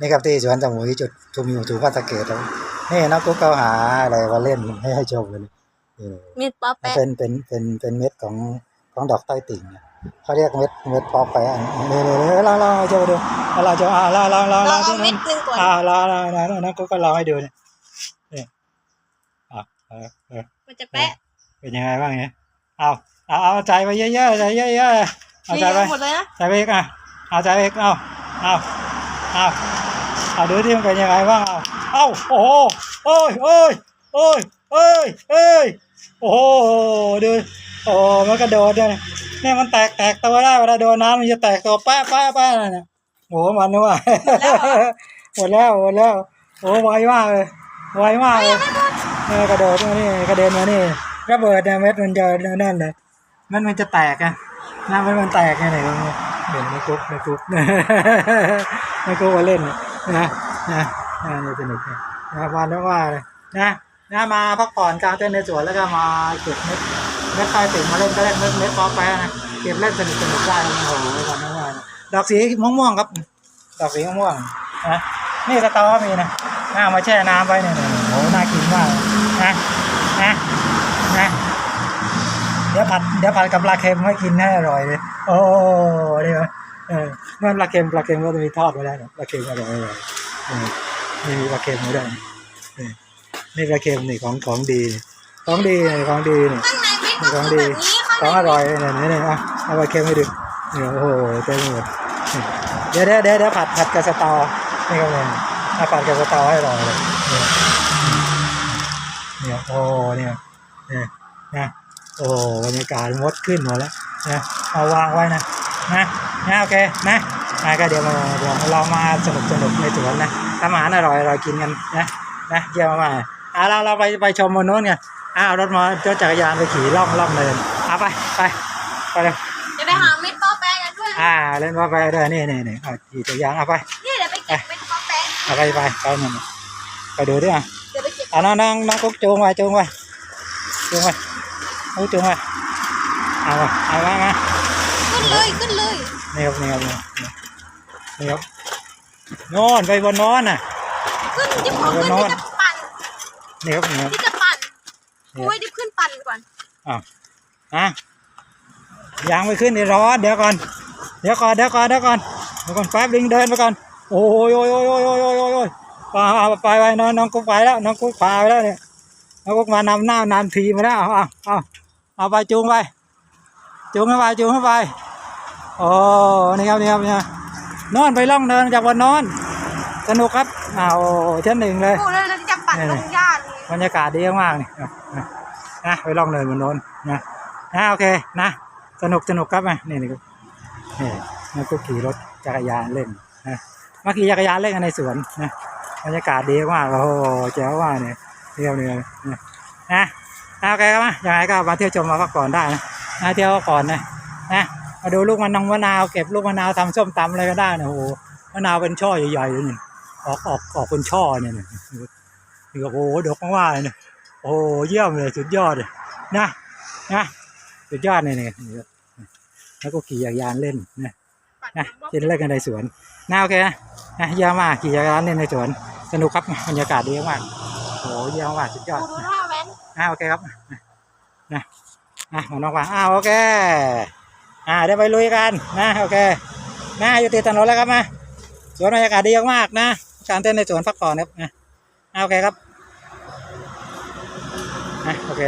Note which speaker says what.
Speaker 1: นี่ครับที่สวนสมุยจุดชมวิวถูพัสเกตแล้วนี่นักกุ๊กเขาหาอะไรมาเล่นให้ให้ชมกันนี่
Speaker 2: มีดป๊อปแปะ
Speaker 1: เป็นเป็นเป็นเป็นเม็ดของของดอกใต้ติ่งเนี่ยเขาเรียกเม็ดเม็ดปอแปะนี่นี่นี่เราเราจะดูเราจะอ่าเราเราเรา
Speaker 2: เรา
Speaker 1: เรา
Speaker 2: เอา
Speaker 1: ที่
Speaker 2: เม็
Speaker 1: นั่
Speaker 2: ด
Speaker 1: น
Speaker 2: หนึงก่อน
Speaker 1: อ่าเราเราเรานักกุ๊กก็ลองให้ดูเนี่ยนี่อ่าเออเออ
Speaker 2: มันจะแปะ
Speaker 1: เป็นยังไงบ้างเนี่ยเอาเอาเอาใจไปเยอะๆใจเยอะๆเอา
Speaker 2: นี่
Speaker 1: ใจไป
Speaker 2: หมดเลยนะ
Speaker 1: ใจไปอีกอะเอาใจไปอีกเอาเอาเอา เอาดูที่มันเป็นยังไงบ้างเอาเอาโอ้โหโอ้ยโอ้ยโอ้ยเอ้ยเอ้ยโอ้โหดูโอ้โหมันกระโดดด้วยนะเนี่ยมันแตกแตกตัวได้เวลาโดนน้ำมันจะแตกตัวแป๊ะแป๊ะแป๊ะนั่นน่ะโอ้โหมันนึกว่าหมดแล้วหมดแล้วโอ้ไวมากเลยไวมากเลยเนี่ยกระโดดมานี่กระเด็นมานี่ระเบิดเนี่ยเม็ดมันจะนั่นเลยมันมันจะแตกอะน้ำมันมันแตกไงไหนลองดูเห็นในกุ๊กในกุ๊กในกุ๊กมาเล่นเนี่ย นะนะนะนี่สนุกเนี่ยนะวันนี้ว่าเลยนะนะมาพักผ่อนกลางเต้นในสวนแล้วก็มาเก็บเม็ดเม็ดไฟติ่งมาเล่นก็เล่นเม็ดเม็ดป๊อปแปนะเก็บเล่นสนุกสนุกได้โอ้โหวันนี้ว่าดอกสีม่วงๆครับ ดอกสีม่วงนะนี่สตอมีนะน่ามาแช่น้ำไว้เนี่ยเนี่ยโอ้โหน่ากินมากนะนะนะเดี๋ยวผัดเดี๋ยวผัดกับปลาเค็มให้กินให้อร่อยเลยโอ้เดี๋ยว นั่นปลาเค็มปลาเค็มก็จะมีทอดไว้ได้นะปลาเค็มอร่อยอร่อยเออนี่มีปลาเค็มไว้ได้นี่ปลาเค็มนี่ของของดี ของดีนี่ของดีนี่
Speaker 2: ข
Speaker 1: องดีของอร่อยเนี่ยเนี่ยเนี่ยเอาเอาปลาเค็มให้ดูเนี่ยโอ้โหเต็มหมดเดี๋ยวเดี๋ยวเดี๋ยวเดี๋ยวผัดผัดกับสตอนี่ก็เลยถ้าผัดกับสตอให้อร่อยเลยเนี่ยเนี่ยโอ้เนี่ยเนี่ยนะโอ้บรรยากาศมดขึ้นหมดแล้วนะเอาวางไว้นะนะ นะโอเคนะนะก็เดี๋ยวมาเดี๋ยวเรามาสนุกสนุกในสวนนะทำอาหารอร่อยอร่อยกินกันนะนะเยี่ยมมากๆอะเราเราไปไปชมบนโน้นกันอ้าวรถมอรถจักรยานไปขี่ล่องล่องเนินเอาไปไปไปเลย
Speaker 2: เดี๋ยวไปหาเม็ดป๊อปแปะกันด้วย
Speaker 1: อ่าเล่นว่าไปด้วยนี่นี่นี่เอาขี่จักรยานเอาไป
Speaker 2: นี่เดี๋ยวไปเก็บเม็ดป๊อปแปะ
Speaker 1: เอาไปไปไปนั่นน่ะไปดูดิอะ
Speaker 2: เดี๋ยวไปเก็บ
Speaker 1: อะน้องน้องน้องกุ๊กจูงไปจูงไปจูงไปกุ๊กจูงไปเอามาเอามามา
Speaker 2: ขึ้นเลยขึ้นเลย
Speaker 1: นี่ครับนี่ครับนี่ครับนอนไปบนนอนน่ะ
Speaker 2: ขึ้นดิบของขึ้น
Speaker 1: ดิ
Speaker 2: บจะปั่น
Speaker 1: นี่ครับนี่ครับ
Speaker 2: นี่จะปั่นโอ้ยดิขึ้นปั่นก่อน
Speaker 1: อ้าวอะยางไปขึ้นเดี๋ยวรเดี๋ยวก่อนเดี๋ยวก่อนเดี๋ยวก่อนเดี๋ยวก่อนเดี๋ยวก่อนแป๊บลิงเดินไปก่อนโอ้ยโอ้ยโอ้ยโอ้ยโอ้ยโอ้ยโอ้ยไปไปไปน้องน้องกุ๊กไปแล้วน้องกุ๊กพาไปแล้วเนี่ยน้องกุ๊กมานำหน้านำทีมาแล้วเอาเอาเอาเอาไปจูงไปจูงเข้าไปจูงเข้าไป โอ้นี่ครับนี่ครับนี่ครับนอนไปล่องเดินจากวันนอน สนุกครับอ้าวชั้นหนึ่งเลย
Speaker 2: โอ้แล้วเราจะปั่น
Speaker 1: เนี่ย
Speaker 2: ลงหญ้าเลย
Speaker 1: บรรยากาศดีมากๆนี่นะนะนะไปล่องเนินบนโน้นนะนะโอเคนะสนุกสนุกครับมานี่นี่ครับนี่นักก็ขี่รถจักรยานเล่นนะมาขี่จักรยานเล่นกันในสวนนะบรรยากาศดีมากโอ้โหแจ๋วมากเนี่ยเที่ยวเนี่ยนะนะนะโอเคครับมายังไงก็มาเที่ยวชมมาพักผ่อนได้นะนะเที่ยวพักผ่อนนะนะ มาดูลูกมะนาวมะนาวเก็บลูกมะนาวทำส้มตำอะไรก็ได้นะโอ้โหมะนาวเป็นช่อใหญ่ๆเลยนี่ออกออกออกเป็นช่อเนี่ยเนี่ยนี่ก็โอ้โหดกมากๆเลยเนี่ยโอ้โหเยี่ยมเลยสุดยอดเลยนะนะสุดยอดเลยเนี่ยนี่แล้วก็ขี่จักรยานเล่นนะ
Speaker 2: ปั่น
Speaker 1: นะ
Speaker 2: ป๊อป
Speaker 1: เล่นเล่นกันในสวนนะโอเคนะนะเยี่ยมมากขี่จักรยานเล่นในสวน สนุกครับบรรยากาศดีมากโอ้โหเยี่ยมมากสุดยอด
Speaker 2: ดูดูท่าแว้น
Speaker 1: อ่าโอเคครับนะนะหมอนอกวางอ่าโอเค อ่าเดี๋ยวไปลุยกันนะโอเคนะอยู่ติดถนนแล้วครับมาสวนบรรยากาศดีมากๆนะการเต้นในสวนพักผ่อนครับนะโอเคครับนะโอเค